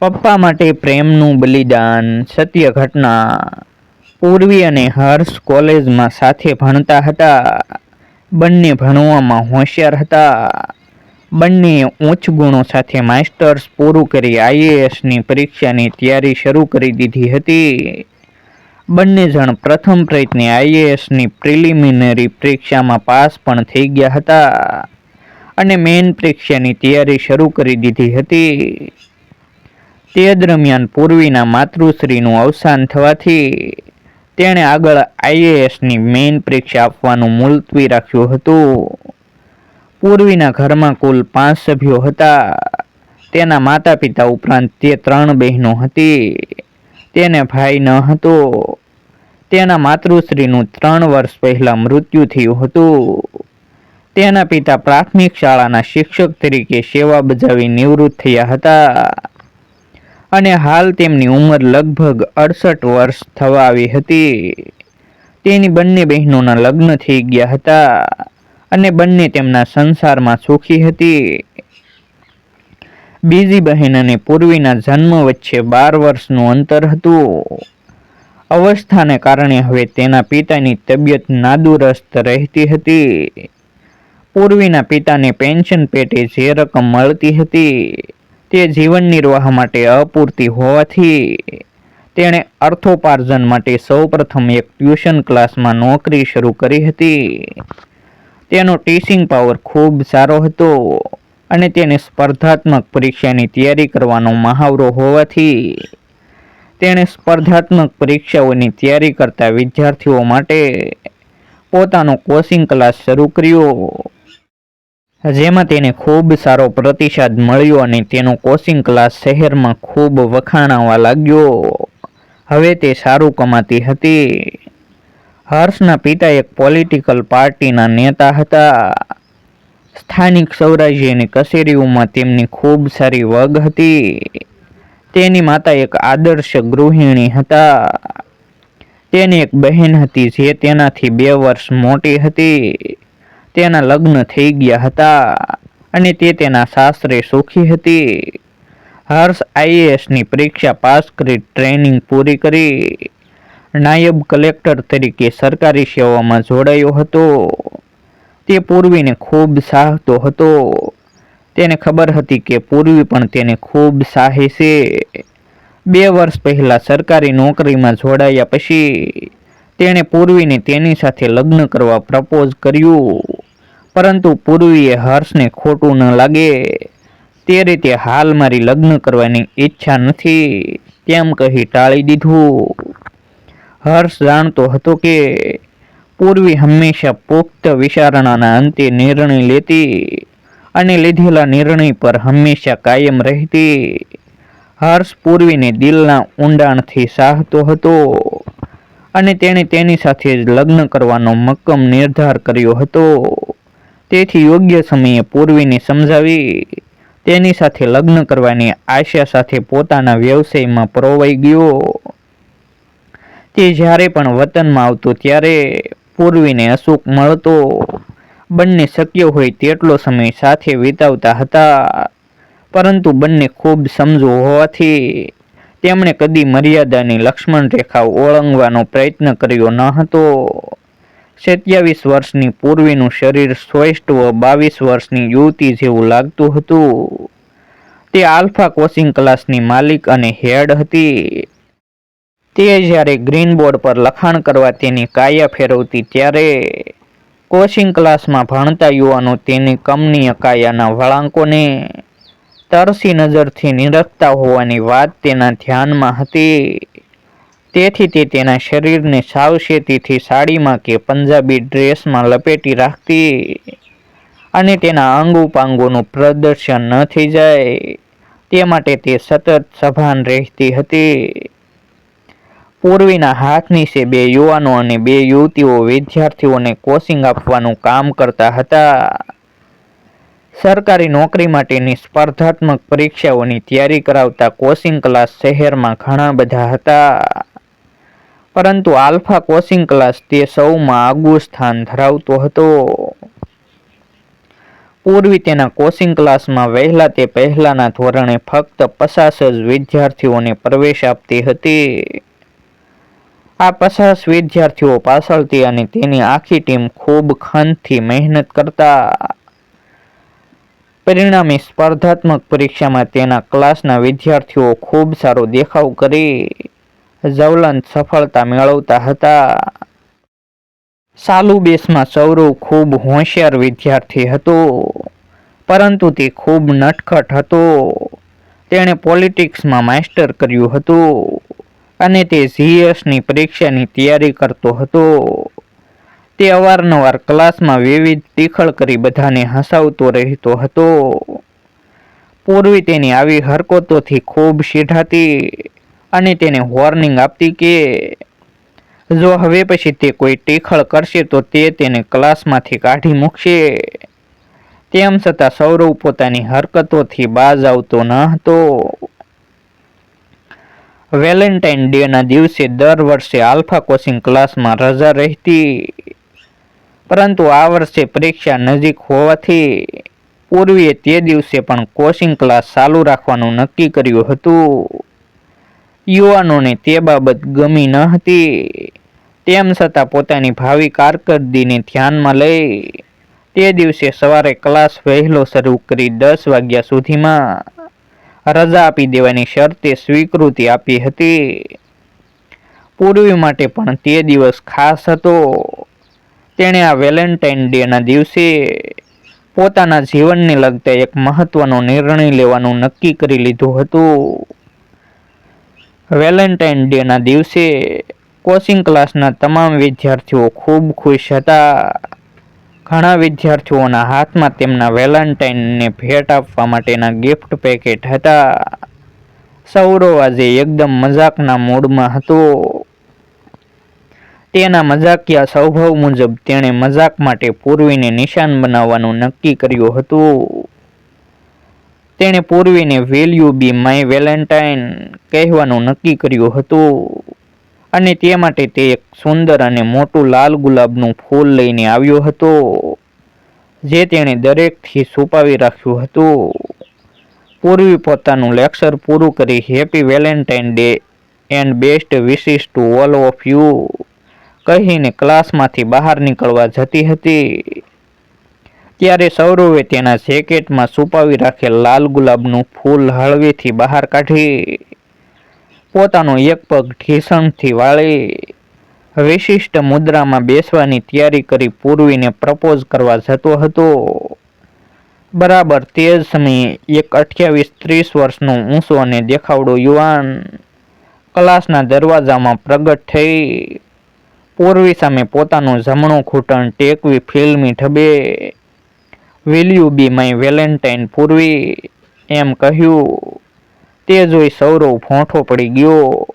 પપ્પા માટે પ્રેમનું બલિદાન સત્ય ઘટના પૂર્વી અને હર્ષ કોલેજમાં સાથે ભણતા હતા. બંને ભણવામાં હોશિયાર હતા. બંને ઉચ્ચ ગુણો સાથે માસ્ટર્સ પૂરું કરી આઈએએસની પરીક્ષાની તૈયારી શરૂ કરી દીધી હતી. બંને જણ પ્રથમ પ્રયત્ને આઈએએસની પ્રિલિમિનરી પરીક્ષામાં પાસ પણ થઈ ગયા હતા અને મેઇન પરીક્ષાની તૈયારી શરૂ કરી દીધી હતી. તે દરમિયાન પૂર્વીના માતૃશ્રીનું અવસાન થવાથી તેણે આગળ આઈએએસની મેઇન પરીક્ષા આપવાનું મુલતવી રાખ્યું હતું. પૂર્વીના ઘરમાં કુલ પાંચ સભ્યો હતા. તેના માતા પિતા ઉપરાંત તે ત્રણ બહેનો હતી. તેને ભાઈ ન હતો. તેના માતૃશ્રીનું ત્રણ વર્ષ પહેલા મૃત્યુ થયું હતું. તેના પિતા પ્રાથમિક શાળાના શિક્ષક તરીકે સેવા બજાવી નિવૃત્ત થયા હતા. અને હાલ તેમની ઉંમર લગભગ અડસઠ વર્ષ થવા આવી હતી. તેની બંને બહેનોના લગ્ન થઈ ગયા હતા અને બંને તેમના સંસારમાં સુખી હતી. બીજી બહેન અને પૂર્વીના જન્મ વચ્ચે બાર વર્ષનું અંતર હતું. અવસ્થાને કારણે હવે તેના પિતાની તબિયત નાદુરસ્ત રહેતી હતી. પૂર્વીના પિતાને પેન્શન પેટે જે રકમ મળતી હતી તે જીવન નિર્વાહ માટે અપૂરતી હોવાથી તેણે અર્થોપાર્જન માટે સૌપ્રથમ એક ટ્યુશન ક્લાસમાં નોકરી શરૂ કરી હતી. તેનો ટીચિંગ પાવર ખૂબ સારો હતો અને તેને સ્પર્ધાત્મક પરીક્ષાની તૈયારી કરવાનો મહાવરો હોવાથી તેણે સ્પર્ધાત્મક પરીક્ષાઓની તૈયારી કરતા વિદ્યાર્થીઓ માટે પોતાનો કોચિંગ ક્લાસ શરૂ કર્યો. જેમાં તેને ખૂબ સારો પ્રતિસાદ મળ્યો અને તેનો કોચિંગ ક્લાસ શહેરમાં ખૂબ વખાણાવા લાગ્યો. હવે તે સારું કમાતી હતી. હર્ષના પિતા એક પોલિટિકલ પાર્ટીના નેતા હતા. સ્થાનિક સૌરાજ્યની કચેરીઓમાં તેમની ખૂબ સારી વગ હતી. તેની માતા એક આદર્શ ગૃહિણી હતા. તેની એક બહેન હતી જે તેનાથી બે વર્ષ મોટી હતી. તેના લગ્ન થઈ ગયા હતા અને તે તેના સાસરે સુખી હતી. હર્ષ આઈએએસની પરીક્ષા પાસ કરી ટ્રેનિંગ પૂરી કરી. નાયબ કલેક્ટર તરીકે સરકારી સેવામાં જોડાયો હતો. તે પૂર્વીને ખૂબ સાહતો હતો. તેને ખબર હતી કે પૂર્વી પણ તેને ખૂબ સાહે છે. બે વર્ષ પહેલા સરકારી નોકરીમાં જોડાયા પછી તેણે પૂર્વીને તેની સાથે લગ્ન કરવા પ્રપોઝ કર્યું. પરંતુ પૂર્વીએ હર્ષને ખોટું ન લાગે. તે રીતે હાલ મારી લગ્ન કરવાની ઈચ્છા નથી, તેમ કહી ટાળી દીધું. હર્ષ જાણતો હતો કે પૂર્વી હંમેશા પુખ્ત વિચારણાના અંતે નિર્ણય લેતી અને લીધેલા નિર્ણય પર હંમેશા કાયમ રહેતી. હર્ષ પૂર્વીને દિલના ઊંડાણથી સાહતો હતો અને તેણે તેની સાથે જ લગ્ન કરવાનો મક્કમ નિર્ધાર કર્યો હતો. તેથી યોગ્ય સમયે પૂર્વીને સમજાવી તેની સાથે લગ્ન કરવાની આશા સાથે પોતાના વ્યવસાયમાં પ્રોવાઈ ગયો. તે જ્યારે પણ વતનમાં આવતો, ત્યારે પૂર્વીને અસુખ મળતો. બંને શક્ય હોય તેટલો સમય સાથે વિતાવતા હતા, પરંતુ બંને ખૂબ સમજુ હોવાથી તેમણે કદી મર્યાદાની લક્ષ્મણ રેખા ઓળંગવાનો પ્રયત્ન કર્યો ન હતો. સત્યાવીસ વર્ષની પૂર્વીનું શરીર સ્વૈષ્ટવ બાવીસ વર્ષની યુવતી જેવું લાગતું હતું. તે આલ્ફા કોચિંગ ક્લાસની માલિક અને હેડ હતી. તે જ્યારે ગ્રીન બોર્ડ પર લખાણ કરવા તેની કાયા ફેરવતી ત્યારે કોચિંગ ક્લાસમાં ભણતા યુવાનો તેની કમનીય કાયાના વળાંકોને તરસી નજરથી નિરખતા હોવાની વાત તેના ધ્યાનમાં હતી. તેથી તે તેના શરીરને સાવચેતીથી સાડીમાં કે પંજાબી ડ્રેસમાં લપેટી રાખતી અને તેના અંગ પાંગોનું પ્રદર્શન ન થઈ જાય. તે માટે તે સતત સભાન રહેતી હતી. પૂર્વીના હાથ નીચે બે યુવાનો અને બે યુવતીઓ વિદ્યાર્થીઓને કોચિંગ આપવાનું કામ કરતા હતા. સરકારી નોકરી માટેની સ્પર્ધાત્મક પરીક્ષાઓની તૈયારી કરાવતા કોચિંગ ક્લાસ શહેરમાં ઘણા બધા હતા. પરંતુ આલ્ફા કોચિંગ ક્લાસ તે સૌમાં આગવું સ્થાન ધરાવતો હતો. પૂર્વી તેના કોચિંગ ક્લાસમાં વહેલા તે પહેલાના ધોરણે ફક્ત પચાસ જ વિદ્યાર્થીઓને પ્રવેશ આપતી હતી. આ પચાસ વિદ્યાર્થીઓ પાછળથી અને તેની આખી ટીમ ખૂબ ખંતથી મહેનત કરતા. પરિણામે સ્પર્ધાત્મક પરીક્ષામાં તેના ક્લાસના વિદ્યાર્થીઓ ખૂબ સારો દેખાવ કરી. જ્વલંત સફળતા મેળવતા હતા. સાલુ બેસમાં સૌરવ ખૂબ હોશિયાર વિદ્યાર્થી હતો, પરંતુ તે ખૂબ નટખટ હતો. તેણે પોલિટિક્સમાં માસ્ટર કર્યું હતું અને તે જીએસની પરીક્ષાની તૈયારી કરતો હતો. તે અવારનવાર ક્લાસમાં વિવિધ ટીખળ કરી બધાને હસાવતો રહેતો હતો. પૂર્વી તેની આવી હરકતોથી ખૂબ સીઢાતી અને તેને વોર્નિંગ આપતી કે જો હવે પછી તે કોઈ ટેખળ કરશે તો તે તેને ક્લાસમાંથી કાઢી મૂકશે. તેમ છતાં સૌરવ પોતાની હરકતોથી બાજ આવતો ન હતો. વેલેન્ટાઇન ડેના દિવસે દર વર્ષે આલ્ફા કોચિંગ ક્લાસમાં રજા રહેતી. પરંતુ આ વર્ષે પરીક્ષા નજીક હોવાથી પૂર્વીએ તે દિવસે પણ કોચિંગ ક્લાસ ચાલુ રાખવાનું નક્કી કર્યું હતું. યુવાનોને તે બાબત ગમી ન હતી. તેમ છતાં પોતાની ભાવિ કારકિર્દીને ધ્યાનમાં લઈ તે દિવસે સવારે ક્લાસ વહેલો શરૂ કરી દસ વાગ્યા સુધીમાં રજા આપી દેવાની શરતે સ્વીકૃતિ આપી હતી. પૂર્વી માટે પણ તે દિવસ ખાસ હતો. તેણે આ વેલેન્ટાઇન ડેના દિવસે પોતાના જીવનને લગતા એક મહત્વનો નિર્ણય લેવાનું નક્કી કરી લીધું હતું. વેલેન્ટાઇન ડેના દિવસે કોચિંગ ક્લાસના તમામ વિદ્યાર્થીઓ ખૂબ ખુશ હતા. ઘણા વિદ્યાર્થીઓના હાથમાં તેમના વેલેન્ટાઇનને ભેટ આપવા માટેના ગિફ્ટ પેકેટ હતા. સૌરવ આજે એકદમ મજાકના મૂડમાં હતો. તેના મજાકિયા સ્વભાવ મુજબ તેણે મજાક માટે પૂર્વીને નિશાન બનાવવાનું નક્કી કર્યું હતું. તેણે પૂર્વીને will you be my Valentine કહેવાનું નક્કી કર્યું હતું. અને તે માટે તે એક સુંદર અને મોટું લાલ ગુલાબનું ફૂલ લઈને આવ્યો હતો, જે તેણે દરેકથી છુપાવી રાખ્યું હતું. પૂર્વી પોતાનું લેક્ચર પૂરું કરી happy Valentine day and best wishes to all of you કહીને ક્લાસમાંથી બહાર નીકળવા જતી હતી. ત્યારે સૌરવે તેના જેકેટમાં છુપાવી રાખેલ લાલ ગુલાબનું ફૂલ હળવેથી બહાર કાઢી પોતાનો એક પગ ઢીસણથી વાળી વિશિષ્ટ મુદ્રામાં બેસવાની તૈયારી કરી પૂર્વીને પ્રપોઝ કરવા જતો હતો. બરાબર તે જ સમયે એક અઠ્યાવીસ ત્રીસ વર્ષનો ઊંચો અને દેખાવડો યુવાન ક્લાસના દરવાજામાં પ્રગટ થઈ પૂર્વી સામે પોતાનું જમણું ઘૂંટણ ટેકવી ફિલ્મી ઢબે will you be my Valentine Purvi એમ કહ્યું. તે જોઈ સૌરવ ફોંઠો પડી ગયો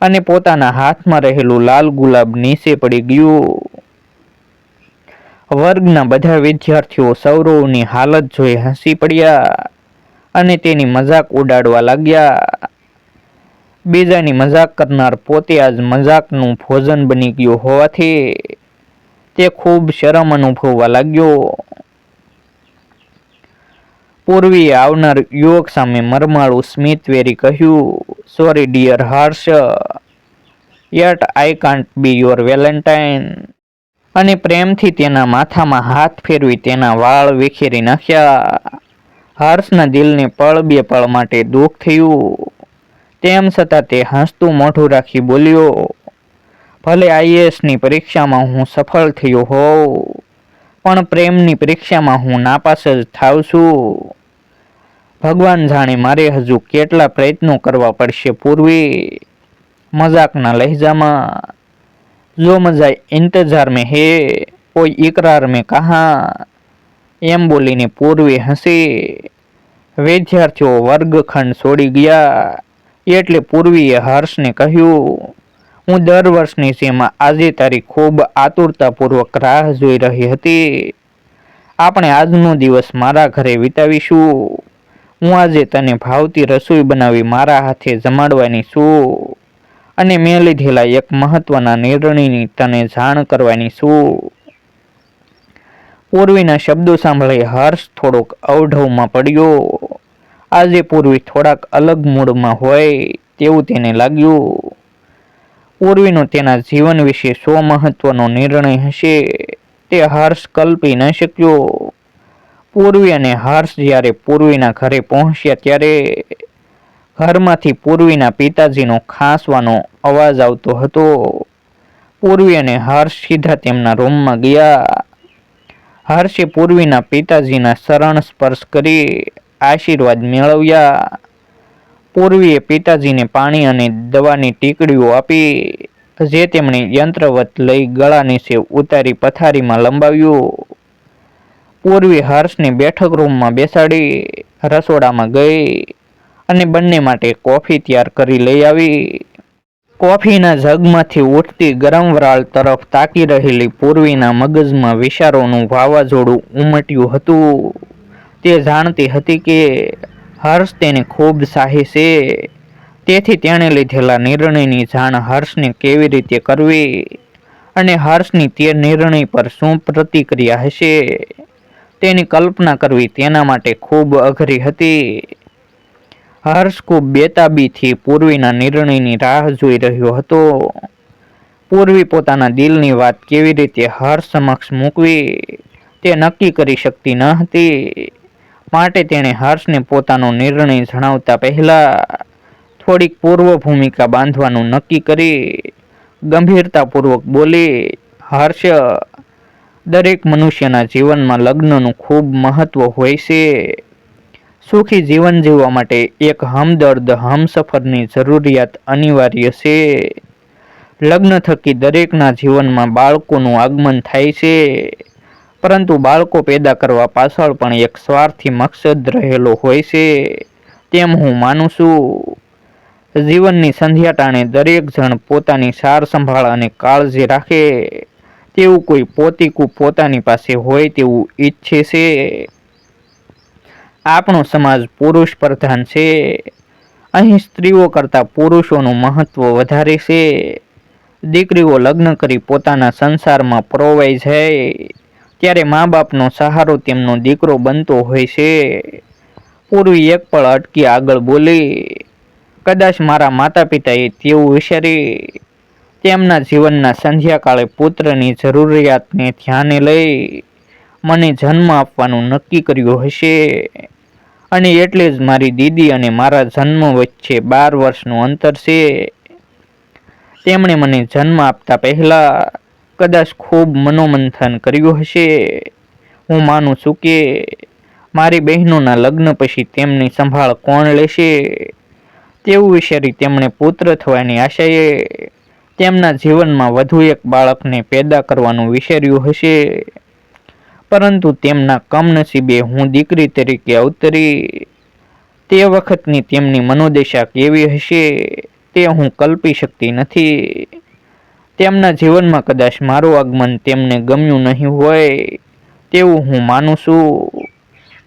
અને પોતાના હાથમાં રહેલું લાલ ગુલાબ નીચે પડી ગયું. વર્ગના બધા વિદ્યાર્થીઓ સૌરવની હાલત જોઈ હસી પડ્યા અને તેની મજાક ઉડાડવા લાગ્યા. બીજાની મજાક કરનાર પોતે આજ મજાકનું ભોજન બની ગયું હોવાથી તે ખૂબ શરમ અનુભવવા લાગ્યો. પૂર્વીએ આવનાર યુવક સામે મરમાળું સ્મિત વેરી કહ્યું sorry dear Harsh yet I can't be your Valentine અને પ્રેમથી તેના માથામાં હાથ ફેરવી તેના વાળ વિખેરી નાખ્યા. હર્ષના દિલને પળ બે પળ માટે દુઃખ થયું. તેમ છતાં તે હસતું મોઢું રાખી બોલ્યો, ભલે આઈએએસની પરીક્ષામાં હું સફળ થયો હોઉં, પણ પ્રેમની પરીક્ષામાં હું નાપાસ જ થાવ છું. ભગવાન જાણે મારે હજુ કેટલા પ્રયત્નો કરવા પડશે? પૂર્વે મજાકના લહેજામાં, જો મજા ઇંતજાર મેં હે, કોઈ ઇકરાર મેં કહા. એમ બોલીને પૂર્વે હસી. વિદ્યાર્થીઓ, વર્ગખંડ છોડી ગયા. એટલે પૂર્વીએ હર્ષને કહ્યું, હું દર વર્ષની જેમ આજે તારી ખૂબ આતુરતાપૂર્વક રાહ જોઈ રહી હતી. આપણે આજનો દિવસ મારા ઘરે વિતાવીશું. હું આજે તને ભાવતી રસોઈ બનાવી મારા હાથે જમાડવાની છું અને મેં લીધેલા એક મહત્વના નિર્ણયની તને જાણ કરવાની છું. પૂર્વીના શબ્દો સાંભળી હર્ષ થોડોક અવઢવમાં પડ્યો. આજે પૂર્વી થોડાક અલગ મૂડમાં હોય તેવું તેને લાગ્યું. પૂર્વીનો તેના જીવન વિશે સો મહત્વનો નિર્ણય હશે તે હર્ષ કલ્પી ન શક્યો. પૂર્વી અને હર્ષ જ્યારે પૂર્વીના ઘરે પહોંચ્યા ત્યારે ઘરમાંથી પૂર્વીના પિતાજીનો ખાંસવાનો અવાજ આવતો હતો. પૂર્વી અને હર્ષ સીધા તેમના રૂમમાં ગયા. હર્ષે પૂર્વીના પિતાજીના શરણ સ્પર્શ કરી આશીર્વાદ મેળવ્યા. પૂર્વીએ પિતાજીને પાણી અને દવાની ટીકડીઓ આપી, જે તેમણે યંત્રવત લઈ ગળા નીચે ઉતારી પથારીમાં લંબાવ્યું. પૂર્વી હર્ષને બેઠક રૂમમાં બેસાડી રસોડામાં ગઈ અને બંને માટે કોફી તૈયાર કરી લઈ આવી. કોફીના જગમાંથી ઉઠતી ગરમ વરાળ તરફ તાકી રહેલી પૂર્વીના મગજમાં વિચારોનું વાવાઝોડું ઉમટ્યું હતું. તે જાણતી હતી કે હર્ષ તેને ખૂબ સાહી છે. તેથી તેણે લીધેલા નિર્ણયની જાણ હર્ષને કેવી રીતે કરવી અને હર્ષની તે નિર્ણય પર શું પ્રતિક્રિયા હશે? તેની કલ્પના કરવી તેના માટે ખૂબ અઘરી હતી. હર્ષ ખૂબ બેતાબીથી પૂર્વીના નિર્ણયની રાહ જોઈ રહ્યો હતો. પૂર્વી પોતાના દિલની વાત કેવી રીતે હર્ષ સમક્ષ મૂકવી તે નક્કી કરી શકતી ન હતી. માટે તેણે હર્ષને પોતાનો નિર્ણય જણાવતા પહેલા થોડીક પૂર્વ ભૂમિકા બાંધવાનું નક્કી કરી ગંભીરતાપૂર્વક બોલી, હર્ષ દરેક મનુષ્યના જીવનમાં લગ્નનું ખૂબ મહત્વ હોય છે. સુખી જીવન જીવવા માટે એક હમદર્દ હમસફરની જરૂરિયાત અનિવાર્ય છે. લગ્ન થકી દરેકના જીવનમાં બાળકોનું આગમન થાય છે. પરંતુ બાળકો પેદા કરવા પાછળ પણ એક સ્વાર્થી મકસદ રહેલો હોય છે. તેમ હું માનું છું. જીવનની સંધ્યા ટાણે દરેક જણ પોતાની સાર સંભાળ અને કાળજી રાખે. તેવું કોઈ પોતીકું પોતાની પાસે હોય તેવું ઈચ્છે છે. આપણો સમાજ પુરુષ પ્રધાન છે. અહીં સ્ત્રીઓ કરતાં પુરુષોનું મહત્વ વધારે છે. દીકરીઓ લગ્ન કરી પોતાના સંસારમાં પ્રોવાઈ જાય. ત્યારે મા બાપનો સહારો તેમનો દીકરો બનતો હોય છે. પૂર્વી એક પળ અટકી આગળ બોલી, કદાચ મારા માતા પિતાએ તેવું વિચારી તેમના જીવનના સંધ્યાકાળે પુત્રની જરૂરિયાતને ધ્યાને લઈ મને જન્મ આપવાનું નક્કી કર્યું હશે. અને એટલે જ મારી દીદી અને મારા જન્મ વચ્ચે બાર વર્ષનું અંતર છે. તેમણે મને જન્મ આપતા પહેલાં કદાચ ખૂબ મનોમંથન કર્યું હશે. હું માનું છું કે મારી બહેનોના લગ્ન પછી તેમની સંભાળ કોણ લેશે? તેવું વિચારી તેમણે પુત્ર થવાની આશાએ તેમના જીવનમાં વધુ એક બાળકને પેદા કરવાનું વિચાર્યું હશે. પરંતુ તેમના કમનસીબે હું દીકરી તરીકે અવતરી, તે વખતની તેમની મનોદશા કેવી હશે, તે હું કલ્પી શકતી નથી. તેમના જીવનમાં કદાચ મારું આગમન તેમને ગમ્યું નહીં હોય, તેવું હું માનું છું.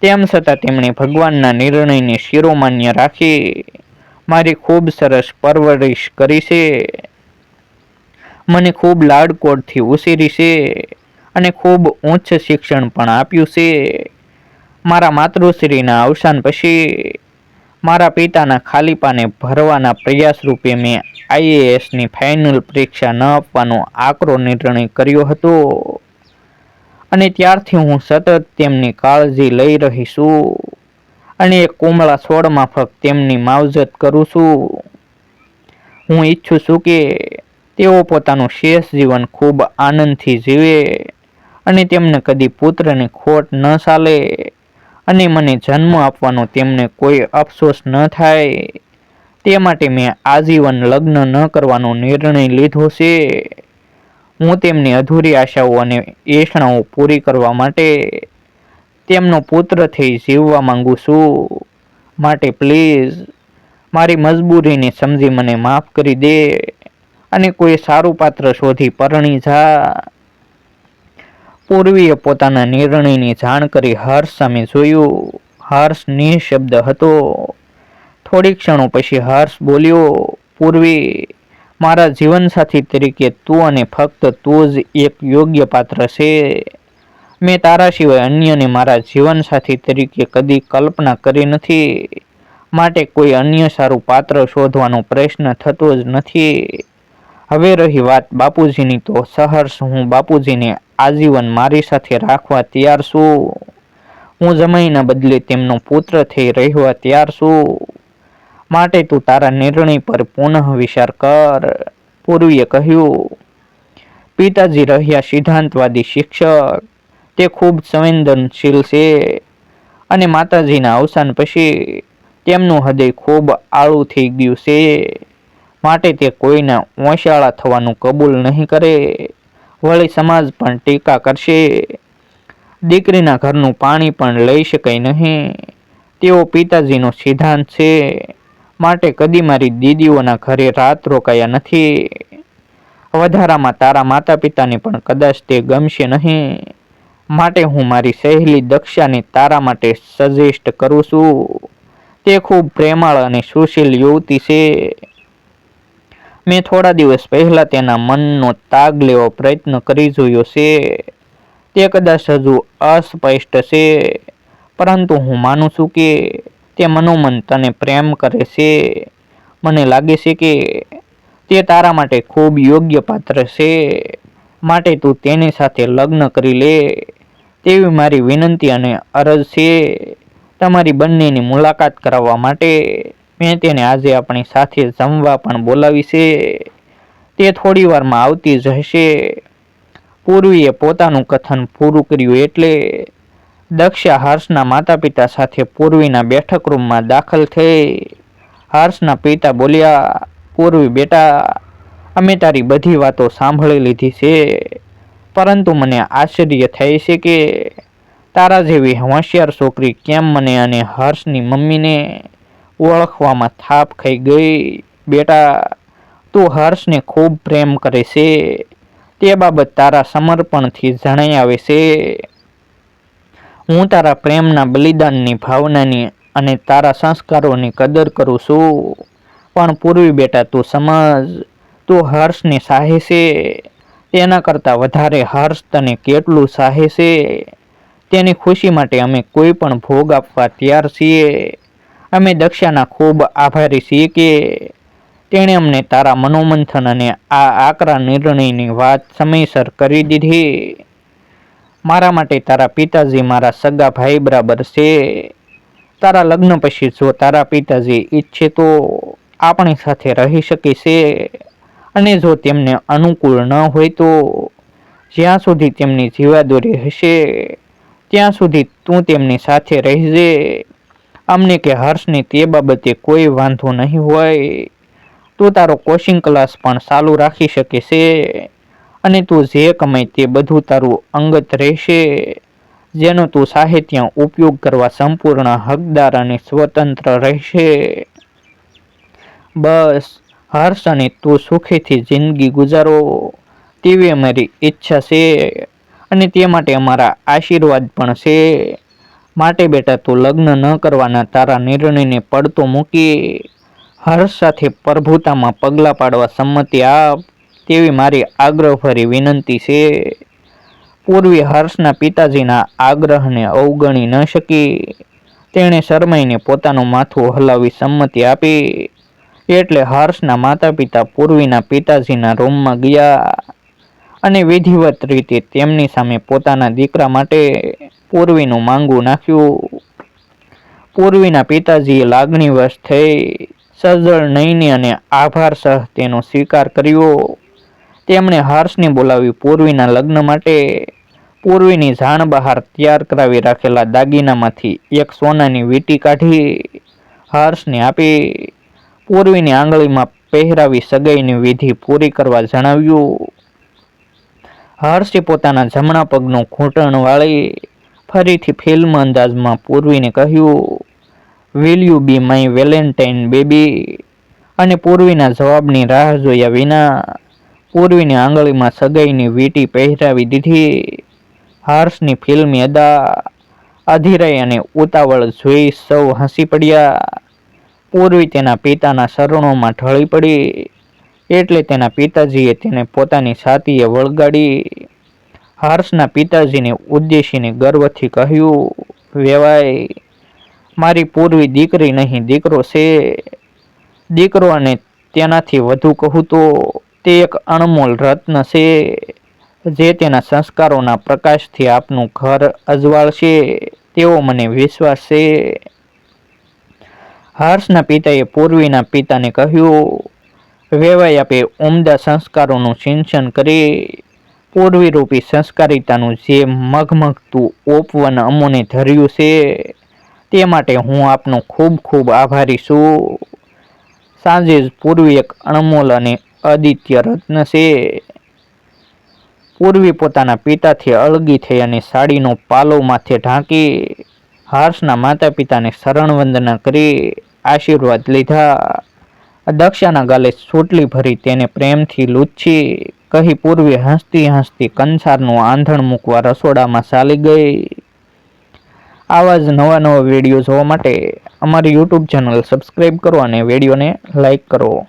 તેમ છતાં તેમણે ભગવાનના નિર્ણયને શિરોમાન્ય રાખી, મારી ખૂબ સરસ પરવરિશ કરી છે. મને ખૂબ લાડકોડથી ઉછેરી છે અને ખૂબ ઉચ્ચ શિક્ષણ પણ આપ્યું છે. મારા માતૃશ્રીના અવસાન પછી મારા પિતાના ખાલીપાને ભરવાના પ્રયાસ રૂપે મેં આઈએએસની ફાઇનલ પરીક્ષા ન આપવાનો આકરો નિર્ણય કર્યો હતો. અને ત્યારથી હું સતત તેમની કાળજી લઈ રહી છું અને એક કોમળા છોડ માફક તેમની માવજત કરું છું. હું ઈચ્છું છું કે તેઓ પોતાનું શેષ જીવન ખૂબ આનંદથી જીવે અને તેમને કદી પુત્રની ખોટ ન ચાલે અને મને જન્મ આપવાનો તેમને કોઈ અફસોસ ન થાય. તે માટે મેં આજીવન લગ્ન ન કરવાનો નિર્ણય લીધો છે. હું તેમની અધૂરી આશાઓ અને એષણાઓ પૂરી કરવા માટે તેમનો પુત્ર થઈ જીવવા માંગુ છું. માટે પ્લીઝ, મારી મજબૂરીને સમજી મને માફ કરી દે. અને કોઈ સારું પાત્ર શોધી પરણી જા. પૂર્વીએ પોતાના નિર્ણયની જાણ કરી હર્ષ સામે જોયું. હર્ષ નિઃશબ્દ હતો. થોડી ક્ષણો પછી હર્ષ બોલ્યો, પૂર્વી, મારા જીવનસાથી તરીકે તું અને ફક્ત તું જ એક યોગ્ય પાત્ર છે. મેં તારા સિવાય અન્યને મારા જીવનસાથી તરીકે કદી કલ્પના કરી નથી. માટે કોઈ અન્ય સારું પાત્ર શોધવાનો પ્રશ્ન થતો જ નથી. હવે રહી વાત બાપુજીની તો સહર્ષ હું બાપુજીને આજીવન મારી સાથે રાખવા તૈયાર છું. હું જમાઈના બદલે તેમનો પુત્ર થઈ રહેવા તૈયાર છું. માટે તું તારા નિર્ણય પર પુનઃ વિચાર કર, પૂર્વીએ કહ્યું. પિતાજી રહ્યા સિદ્ધાંતવાદી શિક્ષક, તે ખૂબ સંવેદનશીલ છે અને માતાજીના અવસાન પછી તેમનું હૃદય ખૂબ આળું થઈ ગયું છે. માટે તે કોઈના ઓશાળા થવાનું કબૂલ નહીં કરે. વળી સમાજ પણ ટીકા કરશે. દીકરીના ઘરનું પાણી પણ લઈ શકાય નહીં. તેઓ પિતાજીનો સિદ્ધાંત છે. માટે કદી મારી દીદીઓના ઘરે રાત રોકાયા નથી. વધારામાં તારા માતા પિતાને પણ કદાચ તે ગમશે નહીં. માટે હું મારી સહેલી દક્ષાને તારા માટે સજેસ્ટ કરું છું. તે ખૂબ પ્રેમાળ અને સુશીલ યુવતી છે. મેં થોડા દિવસ પહેલા તેના મનનો તાગ લેવો પ્રયત્ન કરી જોયો છે. તે કદાચ હજુ અસ્પષ્ટ છે, પરંતુ હું માનું છું કે તે મનોમન તને પ્રેમ કરે છે. મને લાગે છે કે તે તારા માટે ખૂબ યોગ્ય પાત્ર છે. માટે તું તેની સાથે લગ્ન કરી લે તેવી મારી વિનંતી અને અરજ છે. તમારી બંનેની મુલાકાત કરાવવા માટે મેં તેને આજે આપણી સાથે જમવા પણ બોલાવી છે. તે થોડી વારમાં આવતી જ હશે. પૂર્વીએ પોતાનું કથન પૂરું કર્યું એટલે દક્ષા હર્ષના માતા પિતા સાથે પૂર્વીના બેઠક રૂમમાં દાખલ થઈ. હર્ષના પિતા બોલ્યા, પૂર્વી બેટા, અમે તારી બધી વાતો સાંભળી લીધી છે. પરંતુ મને આશ્ચર્ય થાય છે કે તારા જેવી હોશિયાર છોકરી કેમ મને અને હર્ષની મમ્મીને ઓળખવામાં થાપ ખાઈ ગઈ. બેટા, તું હર્ષને ખૂબ પ્રેમ કરે છે. તે બાબત તારા સમર્પણથી જણાઈ આવે છે. હું તારા પ્રેમના બલિદાનની ભાવનાની અને તારા સંસ્કારોની કદર કરું છું. પણ પૂર્વી બેટા, તું સમજ, તું હર્ષને સાહે છે. તેના કરતાં વધારે હર્ષ તને કેટલું સાહે છે? તેની ખુશી માટે અમે કોઈ પણ ભોગ આપવા તૈયાર છીએ. અમે દક્ષાના ખૂબ આભારી છીએ કે તેણે અમને તારા મનોમંથન અને આ આકરા નિર્ણયની વાત સમયસર કરી દીધી. મારા માટે તારા પિતાજી મારા સગા ભાઈ બરાબર છે. તારા લગ્ન પછી જો તારા પિતાજી ઈચ્છે તો આપણી સાથે રહી શકે છે. અને જો તેમને અનુકૂળ ન હોય તો જ્યાં સુધી તેમની જીવાદોરી હશે, ત્યાં સુધી તું તેમની સાથે રહેજે. અમને કે હર્ષને તે બાબતે કોઈ વાંધો નહીં હોય. તું તારો કોચિંગ ક્લાસ પણ ચાલુ રાખી શકે છે અને તું જે કમાય તે બધું તારું અંગત રહેશે. જેનો તું સાહિત્ય ઉપયોગ કરવા સંપૂર્ણ હકદાર અને સ્વતંત્ર રહેશે. બસ, હર્ષ અને તું સુખેથી જિંદગી ગુજારો. તેવી અમારી ઈચ્છા છે અને તે માટે અમારા આશીર્વાદ પણ છે. માટે બેટા તું લગ્ન ન કરવાના તારા નિર્ણયને પડતો મૂકી હર્ષ સાથે પ્રભુતામાં પગલાં પાડવા સંમતિ આપ તેવી મારી આગ્રહભરી વિનંતી છે. પૂર્વી હર્ષના પિતાજીના આગ્રહને અવગણી ન શકી. તેણે શરમાઈને પોતાનું માથું હલાવી સંમતિ આપી. એટલે હર્ષના માતા પિતા પૂર્વીના પિતાજીના રૂમમાં ગયા. અને વિધિવત રીતે તેમની સામે પોતાના દીકરા માટે પૂર્વીનું માંગું નાખ્યું. પૂર્વીના પિતાજીએ લાગણીવશ થઈ સજળ નયની અને આભાર સહ તેનો સ્વીકાર કર્યો. તેમણે હર્ષને બોલાવી પૂર્વીના લગ્ન માટે. પૂર્વીની જાણ બહાર તૈયાર કરાવી રાખેલા દાગીનામાંથી એક સોનાની વીંટી કાઢી હર્ષને આપી. પૂર્વીની આંગળીમાં પહેરાવી સગાઈની વિધિ પૂરી કરવા જણાવ્યું. હર્ષે પોતાના જમણા પગનું ઘૂંટણ વાળી ફરીથી ફિલ્મ અંદાજમાં પૂર્વીને કહ્યું will you be my Valentine baby અને પૂર્વીના જવાબની રાહ જોયા વિના પૂર્વીની આંગળીમાં સગાઈની વીંટી પહેરાવી દીધી. હર્ષની ફિલ્મી અદા અધીરાઈ અને ઉતાવળ જોઈ સૌ હસી પડ્યા. પૂર્વી તેના પિતાના શરણોમાં ઢળી પડી. એટલે તેના પિતાજીએ તેને પોતાની છાતીએ વળગાડી હર્ષના પિતાજીને ઉદ્દેશીને ગર્વથી કહ્યું વેવાય મારી પૂર્વી દીકરી નહીં, દીકરો છે. દીકરો અને તેનાથી વધુ કહું તો તે એક અણમોલ રત્ન છે, જે તેના સંસ્કારોના પ્રકાશથી આપનું ઘર અજવાળશે. તેવો મને વિશ્વાસ છે. હર્ષના પિતાએ પૂર્વીના પિતાને કહ્યું વેવાય આપે ઉમદા સંસ્કારોનું સિંચન કરી પૂર્વીરૂપી સંસ્કારિતાનું જે મગમગતું ઓપવન અમોને ધર્યું છે, તે માટે હું આપનો ખૂબ ખૂબ આભારી છું. સાંજે જ પૂર્વી એક અણમોલ અને અદિત્ય રત્ન છે. પૂર્વી પોતાના પિતાથી અળગી થઈ અને સાડીનો પાલો માથે ઢાંકી હર્ષના માતા પિતાને શરણ વંદના કરી આશીર્વાદ લીધા. દક્ષાના ગાલે સોટલી ભરી તેને પ્રેમથી લૂછી કહી પૂર્વી હસતી હસતી કંસારનું આંધણ મૂકવા રસોડામાં ચાલી ગઈ. આવા જ નવા નવા વીડિયો જોવા માટે અમારી યુટ્યુબ ચેનલ સબસ્ક્રાઈબ કરો અને વિડીયોને લાઈક કરો.